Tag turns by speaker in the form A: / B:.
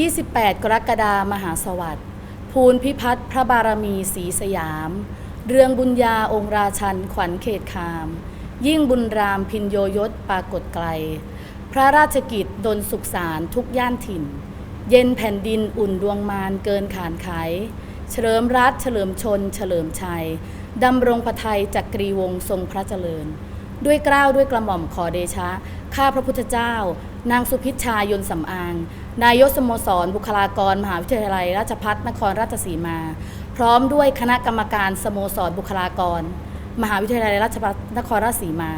A: 28 กรกฎาคมหาสวัสดิ์ภูลพิพัฒน์พระบารมีศรีสยาม เรืองบุญญาองค์ราชันขวัญเขตคาม ยิ่งบุญรามพินโยยศปรากฏไกล พระราชกิจดลสุขสารทุกย่านถิ่น เย็นแผ่นดินอุ่นดวงมารเกินขานไข เฉลิมรัฐเฉลิมชน เฉลิมชัยดำรงพระไทยจักรีวงศ์ทรงพระเจริญ ด้วยเกล้าวด้วยกระหม่อมขอเดชะ ข้าพระพุทธเจ้า นางสุพิชชายนสำอาง นายกสโมสร บุคลากร มหาวิทยาลัย ราชพัฒนครราชสีมา พร้อมด้วยคณะกรรมการสโมสร บุคลากร มหาวิทยาลัยราชพัฒนครราชสีมา